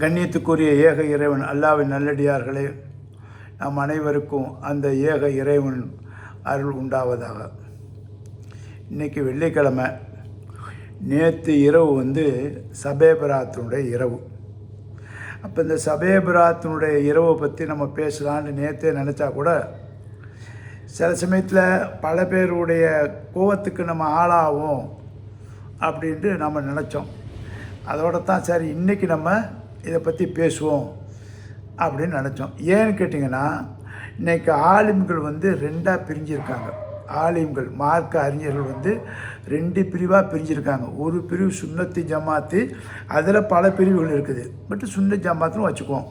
கண்ணியத்துக்குரிய ஏக இறைவன் அல்லாவின் நல்லடியார்களே நம் அனைவருக்கும் அந்த ஏக இறைவன் அருள் உண்டாவதாக. இன்றைக்கி வெள்ளிக்கிழமை நேற்று இரவு வந்து சபேபராத்தினுடைய இரவு. அப்போ இந்த சபேபராத்தினுடைய இரவை பற்றி நம்ம பேசலான்னு நேற்றே நினச்சா கூட சில சமயத்தில் பல பேருடைய கோவத்துக்கு நம்ம ஆளாகும் அப்படின்ட்டு நம்ம நினச்சோம். அதோடு தான் சரி இன்றைக்கி நம்ம இதை பற்றி பேசுவோம் அப்படின்னு நினச்சோம். ஏன்னு கேட்டிங்கன்னா இன்றைக்கி ஆலிம்கள் வந்து ரெண்டாக பிரிஞ்சிருக்காங்க. ஆலிம்கள் மார்க்க அறிஞர்கள் வந்து ரெண்டு பிரிவாக பிரிஞ்சிருக்காங்க. ஒரு பிரிவு சுண்ணத்து ஜமாத்து அதில் பல பிரிவுகள் இருக்குது. பட் சுண்ணத் ஜமாத்துன்னு வச்சுக்குவோம்.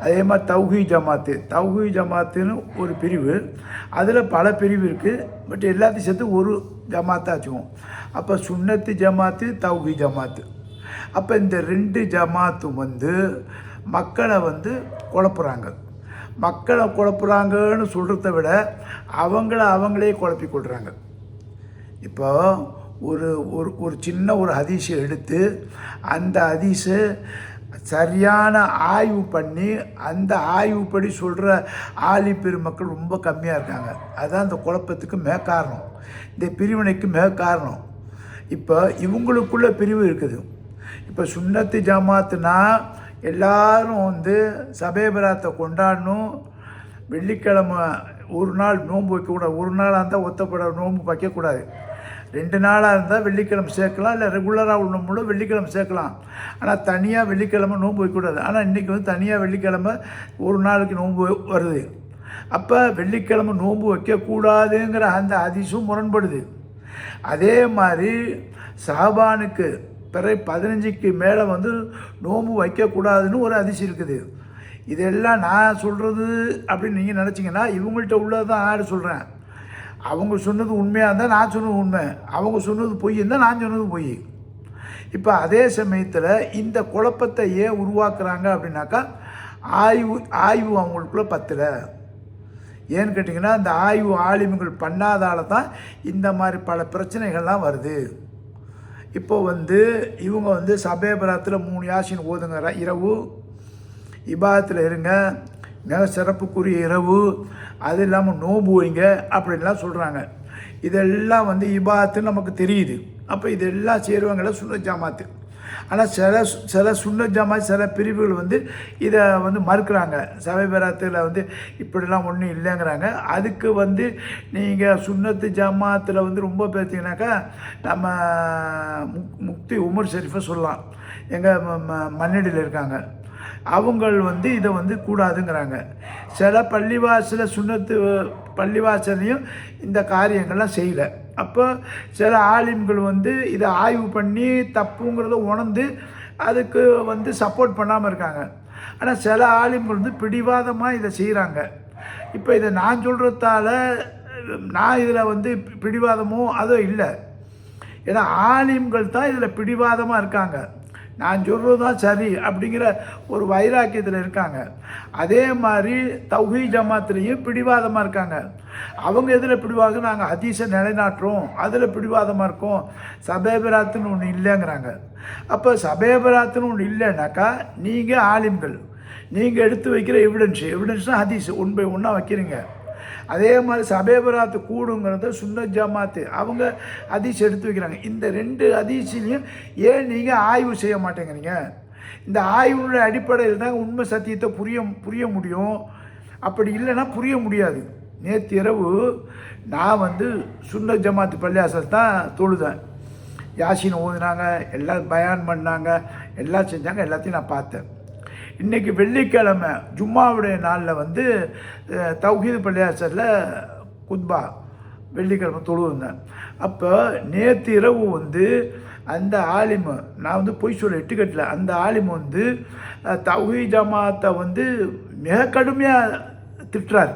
அதே மாதிரி தௌஹி ஜமாத்து. தௌஹி ஜமாத்துன்னு ஒரு பிரிவு அதில் பல பிரிவு இருக்குது பட் எல்லாத்தையும் சேர்த்து ஒரு ஜமாத்தாக வச்சுக்குவோம். அப்போ சுண்ணத்து ஜமாத்து தௌஹி ஜமாத்து. அப்போ இந்த ரெண்டு ஜமாத்தும் வந்து மக்களை வந்து குழப்புறாங்க. மக்களை குழப்புறாங்கன்னு சொல்கிறத விட அவங்கள அவங்களே குழப்பி கொள்கிறாங்க இப்போ ஒரு ஒரு ஒரு சின்ன ஒரு ஹதீஸை எடுத்து அந்த ஹதீஸை சரியான ஆய்வு பண்ணி அந்த ஆய்வுப்படி சொல்கிற ஆலி பெருமக்கள் ரொம்ப கம்மியாக இருக்காங்க. அதுதான் அந்த குழப்பத்துக்கு மே காரணம். இந்த பிரிவினைக்கு மே காரணம். இப்போ இவங்களுக்குள்ள பிரிவு இருக்குது. இப்போ சுண்ணத்து ஜமாத்துனா எல்லாரும் வந்து சபேபராத்தை கொண்டாடணும். வெள்ளிக்கிழமை ஒரு நாள் நோன்பு வைக்கக்கூடாது. ஒரு நாளாக இருந்தால் ஒத்தப்பட நோன்பு வைக்கக்கூடாது. ரெண்டு நாளாக இருந்தால் வெள்ளிக்கிழமை சேர்க்கலாம் இல்லை ரெகுலராக உள்ளவங்கள வெள்ளிக்கிழமை சேர்க்கலாம். ஆனால் தனியாக வெள்ளிக்கிழமை நோன்பு வைக்கக்கூடாது. ஆனால் இன்றைக்கி வந்து தனியாக வெள்ளிக்கிழமை ஒரு நாளைக்கு நோன்பு வருது. அப்போ வெள்ளிக்கிழமை நோன்பு வைக்கக்கூடாதுங்கிற அந்த அதிசும் முரண்படுது. அதே மாதிரி சாபானுக்கு பிற பதினஞ்சுக்கு மேலே வந்து நோம்பு வைக்கக்கூடாதுன்னு ஒரு அதிசயம் இருக்குது. இதெல்லாம் நான் சொல்கிறது அப்படின்னு நீங்கள் நினச்சிங்கன்னா இவங்கள்ட்ட உள்ளது தான் ஆடு சொல்கிறேன் அவங்க சொன்னது உண்மையாக இருந்தால் நான் சொன்னது உண்மை. அவங்க சொன்னது பொய் இருந்தால் நான் சொன்னது பொய். இப்போ அதே சமயத்தில் இந்த குழப்பத்தை ஏன் உருவாக்குறாங்க அப்படின்னாக்கா ஆய்வு ஆய்வு அவங்களுக்குள்ளே பத்தலை. ஏன்னு கேட்டிங்கன்னா இந்த ஆய்வு ஆலிமுகள் பண்ணாதால தான் இந்த மாதிரி பல பிரச்சனைகள்லாம் வருது. இப்போ வந்து இவங்க வந்து சபேபராத்தில் மூணு யாசின் ஓதுங்க இரவு. இபாதத்தில் இருங்க. மிக சிறப்புக்குரிய இரவு. அது இல்லாமல் நோம்பு வைங்க அப்படின்லாம் சொல்கிறாங்க இதெல்லாம் வந்து இபாத்துன்னு நமக்கு தெரியுது. அப்போ இதெல்லாம் சேருவாங்கள சுண்ண ஜாமாத்து. ஆனால் சில சில சுண்ண ஜமாத் சில பிரிவுகள் வந்து இதை வந்து மறுக்கிறாங்க. சபைபராத்தில் வந்து இப்படிலாம் ஒன்றும் இல்லைங்கிறாங்க. அதுக்கு வந்து நீங்கள் சுண்ணத்து ஜமாத்தில் வந்து ரொம்ப பேர்த்தீங்கன்னாக்கா நம்ம முக் முக்தி உமர் ஷெரீஃபை சொல்லலாம். எங்கள் மண்ணடியில் இருக்காங்க. அவங்கள் வந்து இதை வந்து கூடாதுங்கிறாங்க. சில பள்ளிவாசலை சுண்ணத்து பள்ளிவாசலையும் இந்த காரியங்கள்லாம் செய்யலை. அப்போ சில ஆலிம்கள் வந்து இதை ஆய்வு பண்ணி தப்புங்கிறத உணர்ந்து அதுக்கு வந்து சப்போர்ட் பண்ணாமல் இருக்காங்க. ஆனால் சில ஆலிம்கள் வந்து பிடிவாதமாக இதை செய்கிறாங்க இப்போ இதை நான் சொல்கிறதால நான் இதில் வந்து பிடிவாதமோ அதோ இல்லை. ஏன்னா ஆலிம்கள் தான் இதில் பிடிவாதமாக இருக்காங்க. நான் சொல்கிறது தான் சரி அப்படிங்கிற ஒரு வைராக்கியத்தில் இருக்காங்க. அதே மாதிரி தௌஹி ஜமாத்துலேயும் பிடிவாதமாக இருக்காங்க. அவங்க எதில் பிடிவாங்க நாங்கள் ஹதீஸை நிலைநாட்டுறோம். அதில் பிடிவாதமாக இருக்கோம். சபேபராத்துன்னு ஒன்று இல்லைங்கிறாங்க. அப்போ சபேபராத்துன்னு ஒன்று இல்லைனாக்கா நீங்கள் ஆலிம்கள். நீங்கள் எடுத்து வைக்கிற எவிடன்ஸ் எவிடன்ஸ்னால் ஹதீஸ். ஒன் பை ஒன்றா வைக்கிறீங்க. அதே மாதிரி சபேபராத்து கூடுங்கிறது சுன்ன ஜமாத்து. அவங்க ஹதீஸ் எடுத்து வைக்கிறாங்க. இந்த ரெண்டு ஹதீஸ்லையும் ஏன் நீங்கள் ஆய்வு செய்ய மாட்டேங்கிறீங்க? இந்த ஆய்வுடைய அடிப்படையில் தான் உண்மை சத்தியத்தை புரிய புரிய முடியும். அப்படி இல்லைன்னா புரிய முடியாது. நேற்று இரவு நான் வந்து சுன்ன ஜமாத்து பள்ளியாசல் தான் தொழுதேன். யாசினை ஓதுனாங்க எல்லாம் பயான் பண்ணாங்க எல்லாம் செஞ்சாங்க எல்லாத்தையும் நான் பார்த்தேன். இன்றைக்கி வெள்ளிக்கிழமை ஜும்மாவுடைய நாளில் வந்து தௌஹீது பள்ளியாசரில் குத்பா வெள்ளிக்கிழமை தொழுவுந்தேன் அப்போ நேற்று இரவு வந்து அந்த ஆலிமு நான் வந்து பொய் சொல்ல எட்டுக்கட்டில் அந்த ஆலிமு வந்து தௌஹி தௌஹீ ஜமாத்தை வந்து மிக கடுமையாக திட்டுறாரு.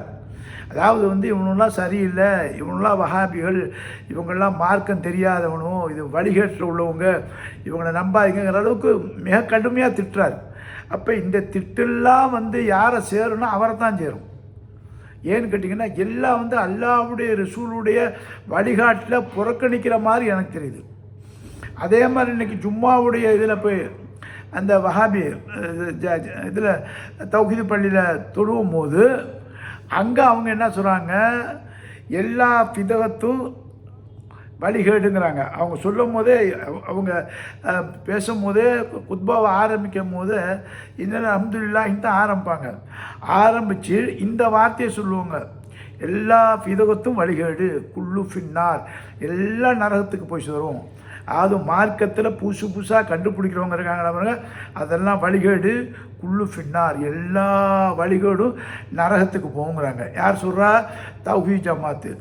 அதாவது வந்து இவனெல்லாம் சரியில்லை இவனெல்லாம் வஹாபிகள் இவங்கெல்லாம் மார்க்கம் தெரியாதவனும் இது வழிகேட்டில் உள்ளவங்க இவங்களை நம்பாதீங்கிற அளவுக்கு மிக கடுமையாக திட்டுறாரு. அப்போ இந்த திட்டெல்லாம் வந்து யாரை சேரும்னா அவரை தான் சேரும். ஏன்னு கேட்டிங்கன்னா எல்லாம் வந்து அல்லாவுடைய ரசூலுடைய வழிகாட்டில் புறக்கணிக்கிற மாதிரி எனக்கு தெரியுது. அதே மாதிரி இன்னைக்கு ஜும்மாவுடைய இதில் போய் அந்த வஹாபி இதில் தௌஹிது பள்ளியில் தொழுவும் போது அங்கே அவங்க என்ன சொல்கிறாங்க எல்லா பிதகத்தும் வழிகேடுங்கிறாங்க அவங்க சொல்லும் போதே அவங்க பேசும்போதே குத்பாவை ஆரம்பிக்கும் போது இன்னும் அஹமதுல்லாஹின்னு தான் ஆரம்பிப்பாங்க. ஆரம்பித்து இந்த வார்த்தையை சொல்லுவாங்க. எல்லா விதகத்தும் வழிகேடு குள்ளு ஃபின்னார் எல்லா நரகத்துக்கு போய் சேரும். அது மார்க்கத்தில் புதுசு புதுசாக கண்டுபிடிக்கிறவங்க இருக்காங்க அதெல்லாம் வழிகேடு குள்ளு ஃபின்னார் எல்லா வழிகேடும் நரகத்துக்கு போகுங்கிறாங்க. யார் சொல்கிறா தௌஹி ஜமாத்து.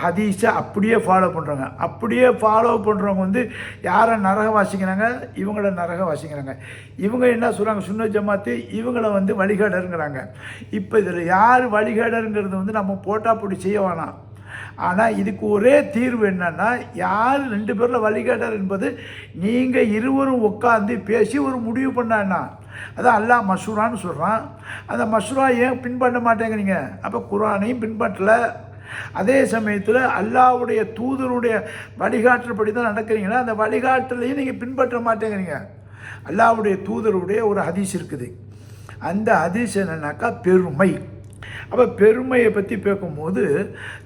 ஹதீஸை அப்படியே ஃபாலோ பண்ணுறாங்க அப்படியே ஃபாலோ பண்ணுறவங்க வந்து யாரை நரக வாசிக்கிறாங்க இவங்கள நரக வாசிக்கிறாங்க இவங்க என்ன சொல்கிறாங்க சுன்ன ஜமாத்து இவங்கள வந்து வழிகேடருங்கிறாங்க இப்போ இதில் யார் வழிகேடருங்கிறது வந்து நம்ம போட்டா அப்படி செய்ய வேணாம். ஆனால் இதுக்கு ஒரே தீர்வு என்னன்னா யார் ரெண்டு பேரில் வழிகேடர் என்பது நீங்கள் இருவரும் உட்காந்து பேசி ஒரு முடிவு பண்ணான்னா அதான் அல்லாஹ் மசூரான்னு சொல்கிறான் அந்த மசூரா ஏன் பின்பற்ற மாட்டேங்கிறீங்க? அப்போ குரானையும் பின்பற்றல. அதே சமயத்தில் அல்லாஹ்வுடைய தூதருடைய வழிகாட்டுறபடி தான் நடக்கிறீங்கன்னா அந்த வழிகாட்டலையும் நீங்கள் பின்பற்ற மாட்டேங்கிறீங்க. அல்லாவுடைய தூதருடைய ஒரு ஹதீஸ் இருக்குது. அந்த ஹதீஸ் என்னன்னாக்கா பெருமை. அப்போ பெருமையை பற்றி பேக்கும்போது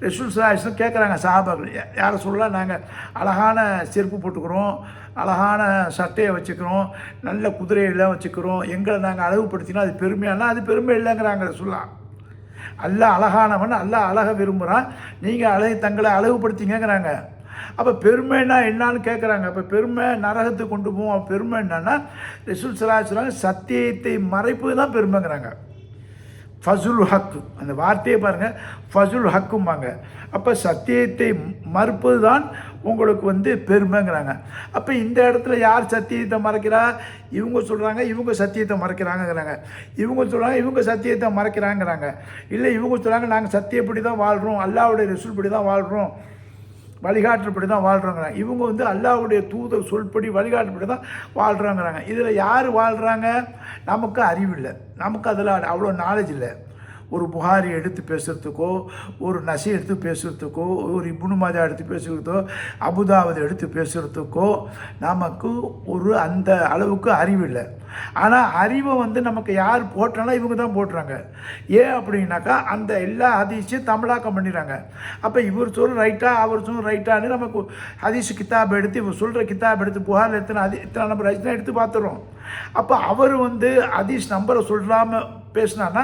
ரசூல் சலாஹம் கேட்குறாங்க சாபாக்கள் யாரை சொல்லலாம்? நாங்கள் அழகான செருப்பு போட்டுக்கிறோம் அழகான சட்டையை வச்சுக்கிறோம் நல்ல குதிரையெல்லாம் வச்சுக்கிறோம். எங்களை நாங்கள் அழகுபடுத்தினா அது பெருமையானா அது பெருமை இல்லைங்கிறாங்க சொல்லலாம் அல்ல அழகானவன் அல்ல அழக விரும்புகிறான் நீங்கள் அழகு தங்களை அழகுபடுத்திங்கங்கிறாங்க. அப்போ பெருமைன்னா என்னான்னு கேட்குறாங்க அப்போ பெருமை நரகத்துக்கு கொண்டு போவோம். பெருமை என்னன்னா ரிசுல் சலா சத்தியத்தை மறைப்பு தான் பெருமைங்கிறாங்க. ஃபசுல் ஹக்கு அந்த வார்த்தையை பாருங்கள் ஃபசுல் ஹக்கும்பாங்க. அப்போ சத்தியத்தை மறுப்பது தான் உங்களுக்கு வந்து பெருமைங்கிறாங்க. அப்போ இந்த இடத்துல யார் சத்தியத்தை மறைக்கிறா? இவங்க சொல்கிறாங்க இவங்க சத்தியத்தை மறைக்கிறாங்கங்கிறாங்க. இவங்க சொல்கிறாங்க இவங்க சத்தியத்தை மறைக்கிறாங்கிறாங்க இல்லை இவங்க சொல்கிறாங்க நாங்கள் சத்தியப்படி தான் வாழ்கிறோம் அல்லாவுடைய ரிசல்படி தான் வாழ்கிறோம் வழிகாட்டுறப்படி தான் வாழ்கிறோங்கிறாங்க இவங்க வந்து அல்லாவுடைய தூதர் சொல்படி வழிகாட்டுப்படி தான் வாழ்கிறாங்கிறாங்க இதில் யார் வாழ்கிறாங்க நமக்கு அறிவில்லை. நமக்கு அதில் அவ்வளோ நாலேஜ் இல்லை. ஒரு புகாரி எடுத்து பேசுகிறதுக்கோ ஒரு நசை எடுத்து பேசுகிறதுக்கோ ஒரு இப்னு மாஜா எடுத்து பேசுகிறதோ அபுதாவதை எடுத்து பேசுகிறதுக்கோ நமக்கு ஒரு அந்த அளவுக்கு அறிவு இல்லை. ஆனால் அறிவை வந்து நமக்கு யார் போட்டானா இவங்க தான் போட்டுறாங்க ஏன் அப்படின்னாக்கா அந்த எல்லா ஹதீஸையும் தமிழாக்கம் பண்ணிடுறாங்க. அப்போ இவர் சொல்ற ரைட்டா அவர் சொல்ற ரைட்டான்னு நமக்கு ஹதீஸ் கித்தாப் எடுத்து இவர் சொல்கிற கித்தாப் எடுத்து புகார் எத்தனை அதி இத்தனை நம்பர் ஹதீஸ் எடுத்து பார்த்துறோம். அப்போ அவர் வந்து ஹதீஸ் நம்பரை சொல்லாமல் பேசினான்னா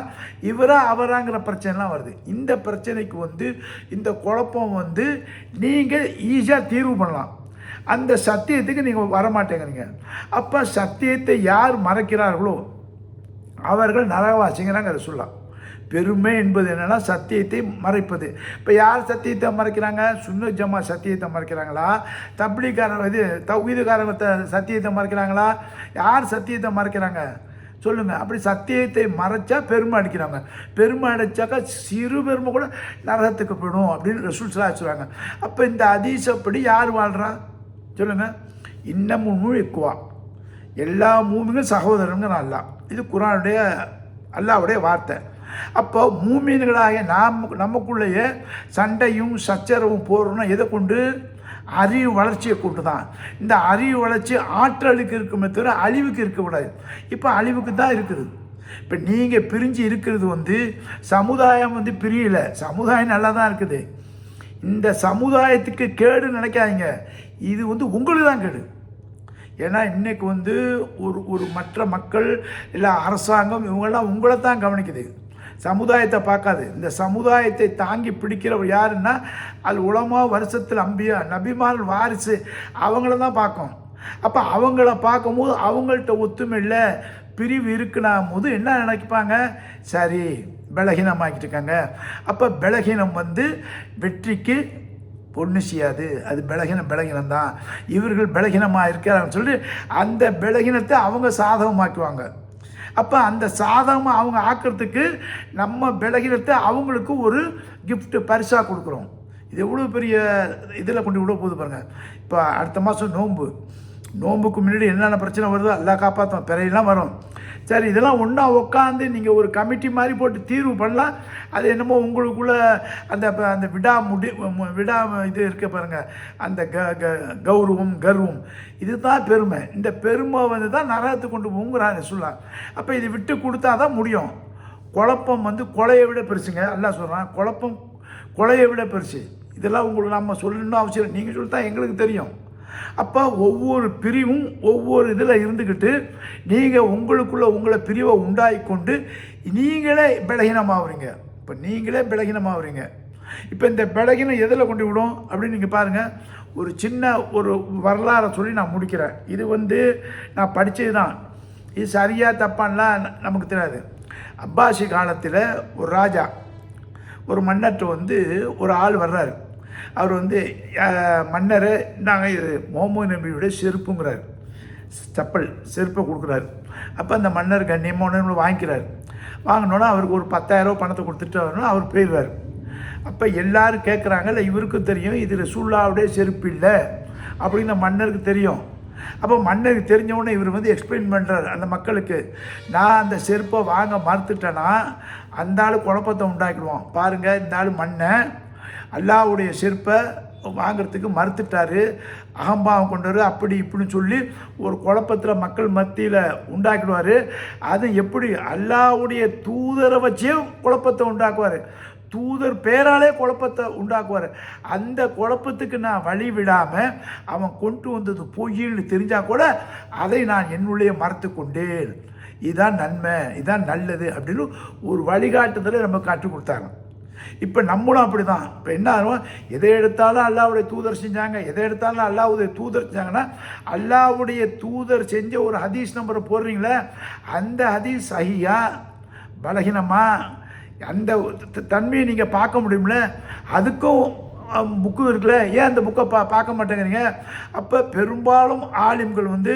இவரா அவராங்கிற பிரச்சனைலாம் வருது. இந்த பிரச்சனைக்கு வந்து இந்த குழப்பம் வந்து நீங்கள் ஈஸியாக தீர்வு பண்ணலாம். அந்த சத்தியத்துக்கு நீங்கள் வரமாட்டேங்கிறீங்க. அப்போ சத்தியத்தை யார் மறைக்கிறார்களோ அவர்கள் நரகவாசிங்கிறாங்க அதை சொல்லலாம். பெருமை என்பது என்னென்னா சத்தியத்தை மறைப்பது. இப்போ யார் சத்தியத்தை மறைக்கிறாங்க? சுன்ன ஜமா சத்தியத்தை மறைக்கிறாங்களா? தப்ளிக்காரங்க இது தௌஹீதுக்காரங்க சத்தியத்தை மறைக்கிறாங்களா? யார் சத்தியத்தை மறைக்கிறாங்க? சொல்லுங்கள் அப்படி சத்தியத்தை மறைச்சா பெருமை அடிக்கிறாங்க. பெருமை அடிச்சாக்கா சிறு பெருமை கூட நரகத்துக்கு போயிடும் அப்படின்னு ரசூல் சலா சொல்கிறாங்க அப்போ இந்த அதீசப்படி யார் வாழ்கிறா சொல்லுங்கள் இன்னமும் இக்குவா எல்லா மூமிகளும் சகோதரனுங்க நல்லா இது குரானுடைய அல்லாவுடைய வார்த்தை. அப்போ மூமீன்களாக நாம் நமக்குள்ளேயே சண்டையும் சச்சரவும் போடுறோம்னா எதை கொண்டு? அறிவு வளர்ச்சியை கொண்டு தான் இந்த அறிவு வளர்ச்சி ஆற்றலுக்கு இருக்குமே தவிர அழிவுக்கு இருக்கக்கூடாது. இப்போ அழிவுக்கு தான் இருக்குது. இப்போ நீங்கள் பிரிஞ்சு இருக்கிறது வந்து சமுதாயம் வந்து பிரியல. சமுதாயம் நல்லா தான் இருக்குது. இந்த சமுதாயத்துக்கு கேடு நினைக்காதீங்க. இது வந்து உங்களுக்கு தான் கேடு. ஏன்னா இன்றைக்கி வந்து ஒரு ஒரு மற்ற மக்கள் இல்லை அரசாங்கம் இவங்கெல்லாம் உங்களை தான் கவனிக்குது. சமுதாயத்தை பார்க்காது. இந்த சமுதாயத்தை தாங்கி பிடிக்கிறவர் யாருன்னா அது உலமா வருஷத்தில் அம்பியா நபிமான் வாரிசு அவங்கள தான் பார்க்கும். அப்போ அவங்கள பார்க்கும்போது அவங்கள்ட்ட ஒத்துமை இல்லை பிரிவு இருக்குனா போது என்ன நினைப்பாங்க? சரி பலகீனமாக்கிட்டு இருக்காங்க. அப்போ பலகீனம் வந்து வெற்றிக்கு பொண்ணு செய்யாது. அது பலகீனம் பலகீனம் தான். இவர்கள் பலகீனமாக இருக்கிறாங்கன்னு சொல்லிட்டு அந்த பலகீனத்தை அவங்க சாதகமாக்குவாங்க. அப்போ அந்த சாதகமாக அவங்க ஆக்கிறதுக்கு நம்ம பலகீனத்தை அவங்களுக்கு ஒரு கிஃப்ட்டு பரிசாக கொடுக்குறோம். இது எவ்வளோ பெரிய இதில் கொண்டு விட போகுது பாருங்கள் இப்போ அடுத்த மாதம் நோன்பு. நோன்புக்கு முன்னாடி என்னென்ன பிரச்சனை வருதோ எல்லாம் காப்பாற்றும் பிறையெல்லாம் வரும். சரி இதெல்லாம் ஒன்றா உட்காந்து நீங்கள் ஒரு கமிட்டி மாதிரி போட்டு தீர்வு பண்ணலாம். அது என்னமோ உங்களுக்குள்ள அந்த அந்த விடா முடி விடா இது இருக்க பாருங்க. அந்த க க- கௌரவம் கர்வம். இதுதான் பெருமை. இந்த பெருமை வந்து தான் நரகத்தை கொண்டு போங்கிறாங்க சொல்லலாம் அப்போ இது விட்டு கொடுத்தா தான் முடியும். குழப்பம் வந்து கொலையை விட பெருசுங்க. எல்லாம் சொல்கிறான் குழப்பம் கொலையை விட பெருசு. இதெல்லாம் உங்களுக்கு நம்ம சொல்லணும்னு அவசியம் இல்லை. நீங்கள் சொல்லி தான் எங்களுக்கு தெரியும். அப்போ ஒவ்வொரு பிரிவும் ஒவ்வொரு இதில் இருந்துக்கிட்டு நீங்கள் உங்களுக்குள்ளே உங்களை பிரிவை உண்டாகி கொண்டு நீங்களே பலகீனமாகறீங்க இப்போ நீங்களே பலகீனமாகறீங்க இப்போ இந்த பலகீனம் எதில் கொண்டு விடும் அப்படின்னு நீங்கள் பாருங்கள் ஒரு சின்ன ஒரு வரலாறை சொல்லி நான் முடிக்கிறேன். இது வந்து நான் படித்தது தான். இது சரியாக தப்பான்லாம் நமக்கு தெரியாது. அப்பாசி காலத்தில் ஒரு ராஜா ஒரு மன்னர்கிட்ட வந்து ஒரு ஆள் வர்றாரு. அவர் வந்து மன்னர் நாங்கள் இது முகமது நபியுடைய செருப்புங்கிறார். செப்பல் செருப்பை கொடுக்குறாரு. அப்போ அந்த மன்னர் கண்ணியமான வாங்கிக்கிறார். வாங்கினோன்னா அவருக்கு ஒரு பத்தாயிரம் பணத்தை கொடுத்துட்டு வரணும் அவர் போயிடுவார். அப்போ எல்லாரும் கேட்குறாங்கல்ல இவருக்கும் தெரியும். இது ரசூல்லாவுடைய செருப்பு இல்லை. அப்படின்னு மன்னருக்கு தெரியும். அப்போ மன்னருக்கு தெரிஞ்சவுடனே இவர் வந்து எக்ஸ்பிளைன் பண்ணுறாரு அந்த மக்களுக்கு. நான் அந்த செருப்பை வாங்க மறுத்துட்டேன்னா அந்த ஆள் குழப்பத்தை உண்டாக்கிடுவான். பாருங்கள் இந்த ஆள் மண்ணை அல்லாவுடைய செருப்பை வாங்குறதுக்கு மறுத்துட்டாரு. அகம்பாவம் கொண்டாரு அப்படி இப்படின்னு சொல்லி ஒரு குழப்பத்தில் மக்கள் மத்தியில் உண்டாக்கிடுவார். அது எப்படி? அல்லாவுடைய தூதரை வச்சே குழப்பத்தை உண்டாக்குவார். தூதர் பேராலே குழப்பத்தை உண்டாக்குவார். அந்த குழப்பத்துக்கு நான் வழி விடாமல் அவன் கொண்டு வந்தது பொய்ன்னு தெரிஞ்சால் கூட அதை நான் என்னுள்ளே மறைத்து கொண்டேன். இதுதான் நன்மை இதுதான் நல்லது அப்படின்னு ஒரு வழிகாட்டுதலை நம்ம கற்றுக் கொடுத்தாங்க. இப்போ நம்மளும் அப்படி தான் இப்போ என்ன ஆகும்? எதை எடுத்தாலும் அல்லாவுடைய தூதர் செஞ்சாங்க. எதை எடுத்தாலும் அல்லாவுடைய தூதர் செஞ்சாங்கன்னா அல்லாவுடைய தூதர் செஞ்ச ஒரு ஹதீஸ் நம்பரை போடுறீங்களே அந்த ஹதீஸ் சஹியா? பலகீனமா? அந்த தன்மையை நீங்கள் பார்க்க முடியும்ல? அதுக்கும் புக்கு இருக்குல்ல? ஏன் அந்த புக்கை பா பார்க்க மாட்டேங்கிறீங்க? அப்போ பெரும்பாலும் ஆலிம்கள் வந்து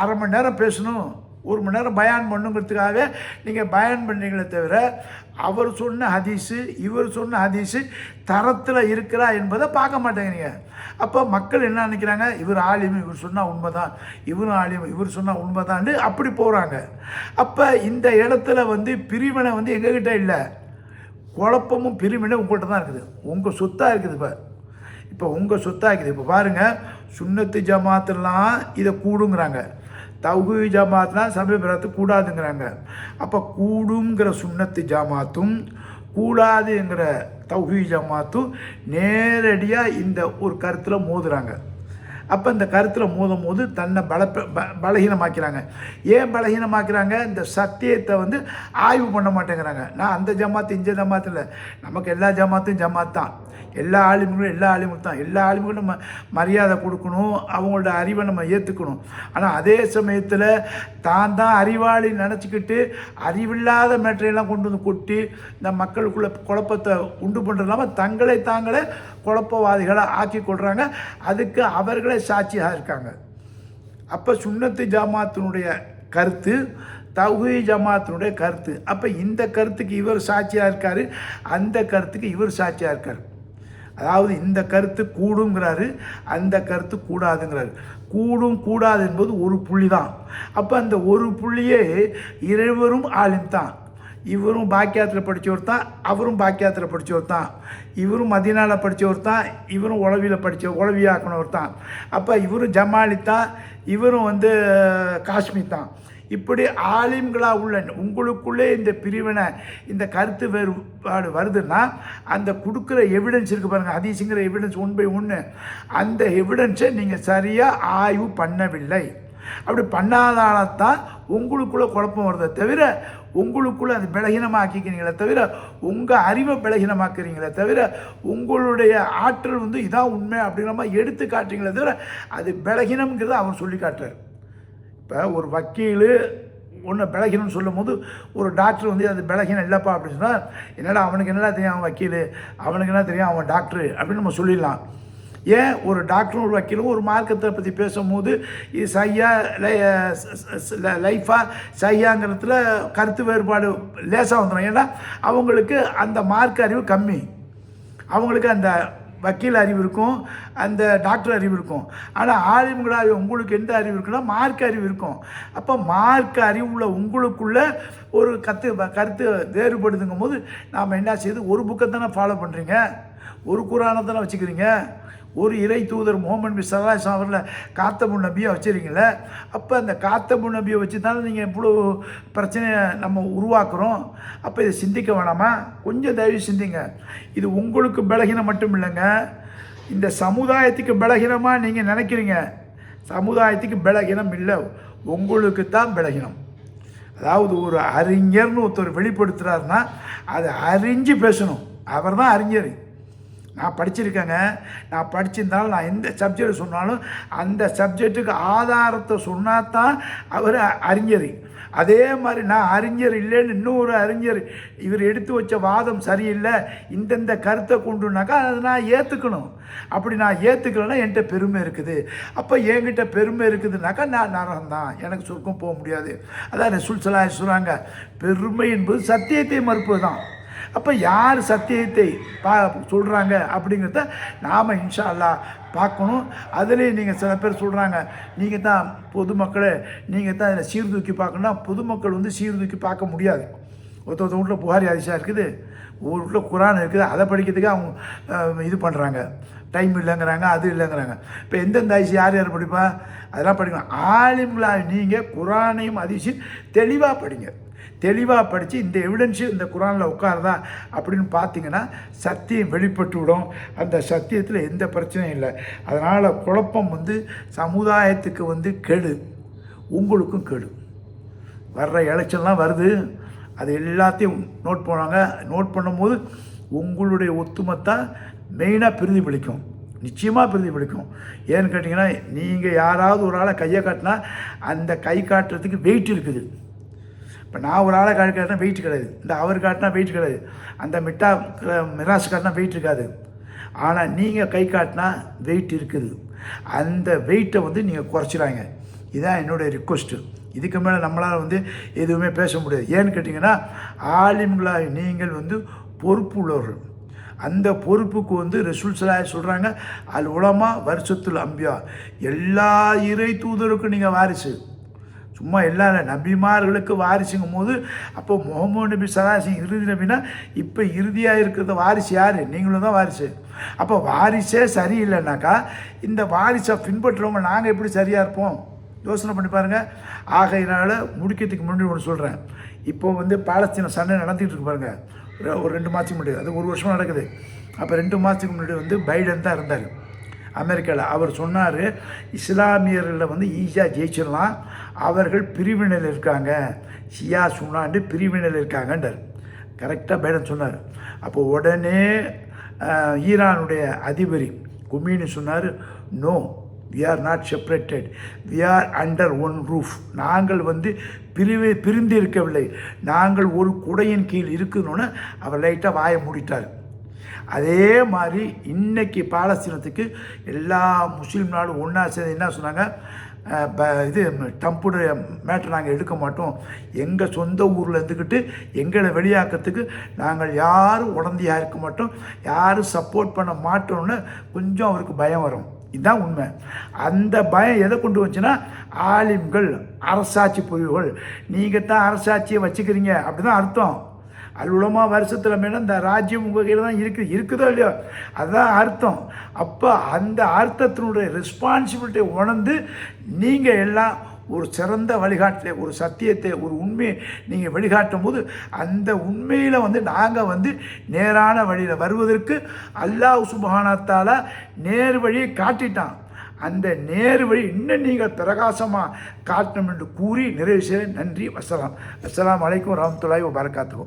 அரை மணி நேரம் பேசணும். ஒரு மணி நேரம் பயான் பண்ணுங்கிறதுக்காகவே நீங்கள் பயான் பண்ணீங்களே தவிர அவர் சொன்ன ஹதீஸு இவர் சொன்ன ஹதீஸு தரத்தில் இருக்கிறா என்பதை பார்க்க மாட்டேங்கிறீங்க அப்போ மக்கள் என்ன நினைக்கிறாங்க? இவர் ஆலிம் இவர் சொன்னால் உண்மைதான். இவரும் ஆலிம் இவர் சொன்னால் உண்மைதான்னு அப்படி போகிறாங்க அப்போ இந்த இடத்துல வந்து பிரிவினை வந்து எங்ககிட்ட இல்லை. குழப்பமும் பிரிவினை உங்கள்கிட்ட தான் இருக்குது. உங்கள் சொத்தாக இருக்குது இப்போ. இப்போ உங்கள் சொத்தாக இருக்குது. இப்போ பாருங்கள் சுண்ணத்து ஜமாத்துலாம் இதை கூடுங்கிறாங்க. தௌஹி ஜமாத்லாம் சமயபிரத்து கூடாதுங்கிறாங்க. அப்போ கூடுங்கிற சுண்ணத்து ஜமாத்தும் கூடாதுங்கிற தௌஹி ஜமாத்தும் நேரடியாக இந்த ஒரு கருத்தில் மோதுறாங்க. அப்போ இந்த கருத்தில் மோதும் போது தன்னை பல ப- பலகீனமாக்கிறாங்க. ஏன் பலகீனமாக்கிறாங்க? இந்த சத்தியத்தை வந்து ஆய்வு பண்ண மாட்டேங்கிறாங்க. நான் அந்த ஜமாத்து இந்த ஜமாத்து இல்லை. நமக்கு எல்லா ஜமாத்தும் ஜமாத் தான் எல்லா ஆளுமைகளும் எல்லா ஆளுமைகளும் தான். எல்லா ஆளுமைகளும் நம்ம மரியாதை கொடுக்கணும். அவங்களோட அறிவை நம்ம ஏற்றுக்கணும் ஆனால் அதே சமயத்தில் தான் தான் அறிவாளி நினச்சிக்கிட்டு அறிவில்லாத மேட்டரையெல்லாம் கொண்டு வந்து கொட்டி இந்த மக்களுக்குள்ள குழப்பத்தை உண்டு பண்ணுறது இல்லாமல் தங்களை தாங்களே குழப்பவாதிகளை ஆக்கி கொள்கிறாங்க அதுக்கு அவர்களே சாட்சியாக இருக்காங்க. அப்போ சுண்ணத்து ஜமாத்தினுடைய கருத்து தௌஹி ஜமாத்தினுடைய கருத்து. அப்போ இந்த கருத்துக்கு இவர் சாட்சியாக இருக்கார். அந்த கருத்துக்கு இவர் சாட்சியாக இருக்கார். அதாவது இந்த கருத்து கூடுங்கிறாரு அந்த கருத்து கூடாதுங்கிறாரு. கூடும் கூடாது என்பது ஒரு புள்ளி தான் அப்போ அந்த ஒரு புள்ளியே இருவரும் ஆளும் தான் இவரும் பாக்கியாத்தில் படித்தவர் தான் அவரும் பாக்கியாத்தில் படித்தவர் தான். இவரும் மதினாவில் படித்தவர் தான் இவரும் உளவியில் படித்த உளவியாக்கினவர் தான். அப்போ இவரும் ஜமாலி தான் இவரும் வந்து காஷ்மீர் தான். இப்படி ஆலிம்களாக உள்ள உங்களுக்குள்ளே இந்த பிரிவினை இந்த கருத்து வேறுபாடு வருதுன்னா அந்த கொடுக்குற எவிடன்ஸ் இருக்குது பாருங்கள் ஹதீஸுங்கிற எவிடன்ஸ் ஒன் பை ஒன்று அந்த எவிடன்ஸை நீங்கள் சரியாக ஆய்வு பண்ணவில்லை. அப்படி பண்ணாதால தான் உங்களுக்குள்ளே குழப்பம் வருதே தவிர உங்களுக்குள்ளே அது பலகீனமாக்கிக்கிறீங்களே தவிர உங்கள் அறிவை பலகீனமாக்குறீங்களே தவிர உங்களுடைய ஆற்றல் வந்து இதான் உண்மை அப்படிங்கிற மாதிரி எடுத்து காட்டுறீங்களே தவிர அது பலகீனம்ங்கிறத அவர் சொல்லி காட்டுறார். இப்போ ஒரு வக்கீல் ஒன்று பலகீனம்னு சொல்லும் போது ஒரு டாக்டர் வந்து அது பலகீனம் இல்லைப்பா அப்படின்னு சொன்னால் என்னடா அவனுக்கு என்னடா தெரியும் அவன் வக்கீல்? அவனுக்கு என்ன தெரியும் அவன் டாக்டரு? அப்படின்னு நம்ம சொல்லிடலாம். ஏன் ஒரு டாக்டரும் ஒரு வக்கீலும் ஒரு மார்க்கத்தை பற்றி பேசும்போது இது சையா லைஃபாக சையாங்கிறதுல கருத்து வேறுபாடு லேசாக வந்துடும் ஏன்னா அவங்களுக்கு அந்த மார்க் அறிவு கம்மி. அவங்களுக்கு அந்த வக்கீல் அறிவு இருக்கும் அந்த டாக்டர் அறிவு இருக்கும். ஆனால் ஆலிம்களாக உங்களுக்கு எந்த அறிவு இருக்குன்னா மார்க் அறிவு இருக்கும். அப்போ மார்க் அறிவு உள்ள உங்களுக்குள்ள ஒரு கத்து கருத்து வேறுபடுதுங்கும் போது நாம் என்ன செய்யுது ஒரு புக்கை தானே ஃபாலோ பண்ணுறீங்க ஒரு குரானை தானே வச்சுக்கிறீங்க? ஒரு இறை தூதர் முகமது நபி சல்லாஹ் அவரில் காத்தபு நபியை வச்சுருக்கீங்களே அப்போ அந்த காத்தபு நபியை வச்சு தானே நீங்கள் இவ்வளோ பிரச்சனையை நம்ம உருவாக்குறோம். அப்போ இதை சிந்திக்க வேணாமா? கொஞ்சம் தயவு சிந்திங்க. இது உங்களுக்கு பலகீனம் மட்டும் இல்லைங்க. இந்த சமுதாயத்துக்கு பலகீனமாக நீங்கள் நினைக்கிறீங்க. சமுதாயத்துக்கு பலகீனம் இல்லை. உங்களுக்கு தான் பலகீனம். அதாவது ஒரு அறிஞர்னு ஒருத்தர் வெளிப்படுத்துகிறாருன்னா அதை அறிஞ்சு பேசணும். அவர் தான் அறிஞர். நான் படிச்சிருக்கேங்க. நான் படிச்சிருந்தாலும் நான் எந்த சப்ஜெக்ட் சொன்னாலும் அந்த சப்ஜெக்ட்டுக்கு ஆதாரத்தை சொன்னால் தான் அவர் அறிஞர். அதே மாதிரி நான் அறிஞர் இல்லைன்னு இன்னொரு அறிஞர் இவர் எடுத்து வச்ச வாதம் சரியில்லை. இந்தந்த கருத்தை கொண்டுனாக்கா அதை நான் ஏற்றுக்கணும் அப்படி நான் ஏற்றுக்கலைன்னா என்கிட்ட பெருமை இருக்குது. அப்போ என்கிட்ட பெருமை இருக்குதுனாக்கா நான் நரகம் தான் எனக்கு சுருக்கம் போக முடியாது. அதான் ரசூல் சொல்கிறாங்க பெருமை என்பது சத்தியத்தை மறுப்பது தான் அப்போ யார் சத்தியத்தை பா சொல்கிறாங்க அப்படிங்கிறத நாம் இன்ஷா அல்லா பார்க்கணும். அதுலேயும் நீங்கள் சில பேர் சொல்கிறாங்க நீங்கள் தான் பொதுமக்களை நீங்கள் தான் இதில் சீர்தூக்கி பார்க்கணும்னா பொதுமக்கள் வந்து சீர்தூக்கி பார்க்க முடியாது. ஒருத்த வீட்டில் புகாரி அதிசயம் இருக்குது ஒரு வீட்டில் குரான் இருக்குது அதை படிக்கிறதுக்கு அவங்க இது பண்ணுறாங்க டைம் இல்லைங்கிறாங்க அது இல்லைங்கிறாங்க. இப்போ எந்தெந்த அதிசயம் யார் யார் படிப்பா? அதெல்லாம் படிக்கணும். ஆலிம்களா நீங்கள் குரானையும் அதிசயம் தெளிவாக படிங்க. தெளிவாக படித்து இந்த எவிடன்ஸு இந்த குரானில் உட்காருதா அப்படின்னு பார்த்தீங்கன்னா சத்தியம் வெளிப்பட்டு விடும் அந்த சத்தியத்தில் எந்த பிரச்சனையும் இல்லை. அதனால் குழப்பம் வந்து சமுதாயத்துக்கு வந்து கெடு. உங்களுக்கும் கெடு. வர்ற எலெக்ஷன்லாம் வருது. அது எல்லாத்தையும் நோட் பண்ணுவாங்க. நோட் பண்ணும்போது உங்களுடைய ஒத்துமைத்தான் மெயினாக பிரதிபலிக்கும் நிச்சயமாக பிரதிபலிக்கும் ஏன்னு கேட்டிங்கன்னா நீங்கள் யாராவது ஒரு ஆளை கையை காட்டினா அந்த கை காட்டுறதுக்கு வெயிட் இருக்குது. இப்போ நான் ஒரு ஆளை காட்டி காட்டினா வெயிட் கிடையாது. இந்த அவர் காட்டினா வெயிட் கிடையாது. அந்த மிட்டா மிராஸ் காட்டினா வெயிட் இருக்காது. ஆனால் நீங்கள் கை காட்டினா வெயிட் இருக்குது. அந்த வெயிட்டை வந்து நீங்கள் குறைச்சிடாங்க. இதுதான் என்னுடைய ரிக்வஸ்ட்டு இதுக்கு மேலே நம்மளால் வந்து எதுவுமே பேச முடியாது. ஏன்னு கேட்டிங்கன்னா ஆலிம்களாக நீங்கள் வந்து பொறுப்பு உள்ளவர்கள் அந்த பொறுப்புக்கு வந்து ரசூல் சொல்கிறாங்க அல் உலமாக வருஷத்தில் அம்பியா. எல்லா இறை தூதருக்கும் நீங்கள் வாரிசு. சும்மா எல்லா நபிமார்களுக்கு வாரிசுங்கும் போது அப்போ முகமது நபி சதாசிங் இறுதி நபினா இப்போ இறுதியாக இருக்கிறத வாரிசு யார்? நீங்களும் தான் வாரிசு. அப்போ வாரிசே சரியில்லைனாக்கா இந்த வாரிசை பின்பற்றுறவங்க நாங்கள் எப்படி சரியாக இருப்போம்? யோசனை பண்ணி பாருங்கள் ஆகையினால் முடிக்கிறதுக்கு முன்னாடி ஒன்று சொல்கிறேன் இப்போ வந்து பாலஸ்தீன சண்டை நடந்துகிட்டு இருக்கு பாருங்கள் ஒரு- ஒரு ரெண்டு மாதத்துக்கு முன்னாடி அது ஒரு வருஷம் நடக்குது. அப்போ ரெண்டு மாதத்துக்கு முன்னாடி வந்து பைடன் தான் இருந்தார். அமெரிக்காவில் அவர் சொன்னார் இஸ்லாமியர்களில் வந்து ஈஸியாக ஜெயிச்சிடலாம். அவர்கள் பிரிவினையில் இருக்காங்க. ஷியா சுனாண்டு பிரிவினையில் இருக்காங்கன்றார். கரெக்டாக பைடன் சொன்னார். அப்போ உடனே ஈரானுடைய அதிபரி குமின்னு சொன்னார் no we are not separated we are under one roof நாங்கள் வந்து பிரிவு பிரிந்து இருக்கவில்லை நாங்கள் ஒரு குடையின் கீழ் இருக்கணும்னு அவர் லைட்டாக வாயை மூடிட்டார். அதே மாதிரி இன்னைக்கு பாலஸ்தீனத்துக்கு எல்லா முஸ்லீம் நாடும் ஒன்றா சேர்ந்து என்ன சொன்னாங்க? இது டம்புடைய மேட்டை நாங்கள் எடுக்க மாட்டோம். எங்கள் சொந்த ஊரில் இருந்துக்கிட்டு எங்களை வெளியாக்கிறதுக்கு நாங்கள் யாரும் உடந்தையாக இருக்க மாட்டோம். யாரும் சப்போர்ட் பண்ண மாட்டோம்னு கொஞ்சம் அவருக்கு பயம் வரும். இதுதான் உண்மை. அந்த பயம் எதை கொண்டு வந்துச்சுன்னா ஆலிம்கள் அரசாட்சி புரிவுகள் நீங்கள் தான் அரசாட்சியை வச்சுக்கிறீங்க அப்படி தான் அர்த்தம். அலுவலமா வருஷத்தில் மேலும் இந்த ராஜ்யம் உங்கள் கையில் தான் இருக்குது இருக்குதோ இல்லையோ? அதுதான் அர்த்தம். அப்போ அந்த அர்த்தத்தினுடைய ரெஸ்பான்சிபிலிட்டியை உணர்ந்து நீங்கள் எல்லாம் ஒரு சிறந்த வழிகாட்டலை ஒரு சத்தியத்தை ஒரு உண்மையை நீங்கள் வழிகாட்டும் போது அந்த உண்மையில் வந்து நாங்கள் வந்து நேரான வழியில் வருவதற்கு அல்லாஹ் சுபஹானத்தால நேர் வழியை காட்டிட்டான். அந்த நேர் வழி இன்னும் நீங்கள் பிரகாசமாக காட்டணும் என்று கூறி நிறைவு செய்ய நன்றி வசலாம். அஸ்லாம் வலைக்கும் வரமத்துல்லாஹி வபரகாத்துஹு.